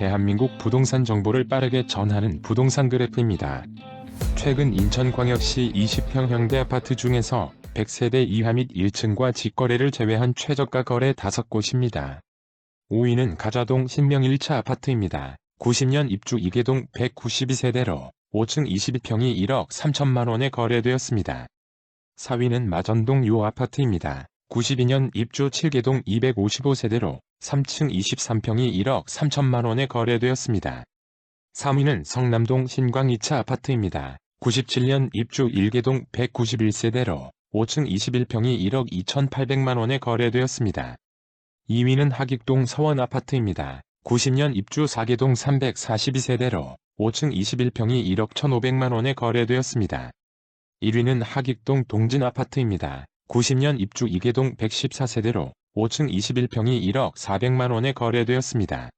대한민국 부동산 정보를 빠르게 전하는 부동산 그래프입니다. 최근 인천광역시 20평 형대 아파트 중에서 100세대 이하 및 1층과 직거래를 제외한 최저가 거래 5곳입니다. 5위는 가자동 신명 1차 아파트입니다. 90년 입주 이계동 192세대로 5층 22평이 1억 3천만 원에 거래되었습니다. 4위는 마전동 요 아파트입니다. 92년 입주 7개동 255세대로 3층 23평이 1억 3천만 원에 거래되었습니다. 3위는 성남동 신광 2차 아파트입니다. 97년 입주 1개동 191세대로 5층 21평이 1억 2,800만 원에 거래되었습니다. 2위는 하객동 서원 아파트입니다. 90년 입주 4개동 342세대로 5층 21평이 1억 1,500만 원에 거래되었습니다. 1위는 하객동 동진 아파트입니다. 90년 입주 2개동 114세대로 5층 21평이 1억 400만 원에 거래되었습니다.